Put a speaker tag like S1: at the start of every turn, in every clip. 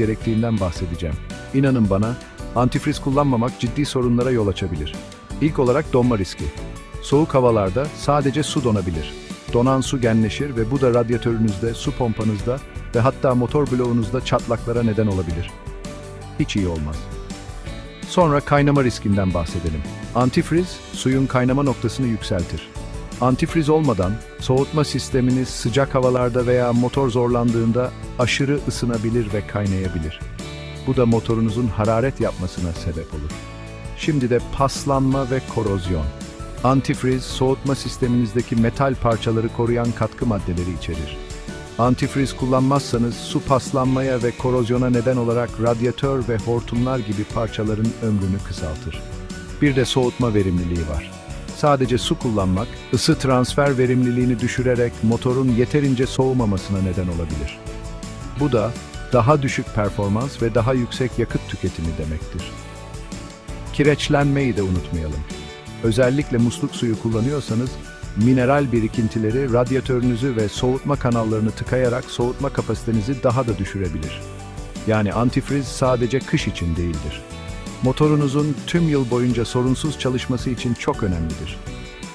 S1: gerektiğinden bahsedeceğim. İnanın bana, antifriz kullanmamak ciddi sorunlara yol açabilir. İlk olarak donma riski. Soğuk havalarda sadece su donabilir. Donan su genleşir ve bu da radyatörünüzde, su pompanızda ve hatta motor bloğunuzda çatlaklara neden olabilir. Hiç iyi olmaz. Sonra kaynama riskinden bahsedelim. Antifriz, suyun kaynama noktasını yükseltir. Antifriz olmadan soğutma sisteminiz sıcak havalarda veya motor zorlandığında aşırı ısınabilir ve kaynayabilir. Bu da motorunuzun hararet yapmasına sebep olur. Şimdi de paslanma ve korozyon. Antifriz, soğutma sisteminizdeki metal parçaları koruyan katkı maddeleri içerir. Antifriz kullanmazsanız su paslanmaya ve korozyona neden olarak radyatör ve hortumlar gibi parçaların ömrünü kısaltır. Bir de soğutma verimliliği var. Sadece su kullanmak, ısı transfer verimliliğini düşürerek motorun yeterince soğumamasına neden olabilir. Bu da daha düşük performans ve daha yüksek yakıt tüketimi demektir. Kireçlenmeyi de unutmayalım. Özellikle musluk suyu kullanıyorsanız mineral birikintileri radyatörünüzü ve soğutma kanallarını tıkayarak soğutma kapasitenizi daha da düşürebilir. Yani antifriz sadece kış için değildir. Motorunuzun tüm yıl boyunca sorunsuz çalışması için çok önemlidir.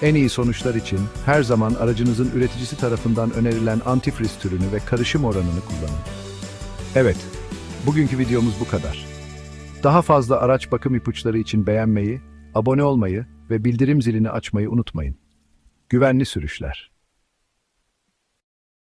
S1: En iyi sonuçlar için her zaman aracınızın üreticisi tarafından önerilen antifriz türünü ve karışım oranını kullanın. Evet, bugünkü videomuz bu kadar. Daha fazla araç bakım ipuçları için beğenmeyi, abone olmayı ve bildirim zilini açmayı unutmayın. Güvenli sürüşler.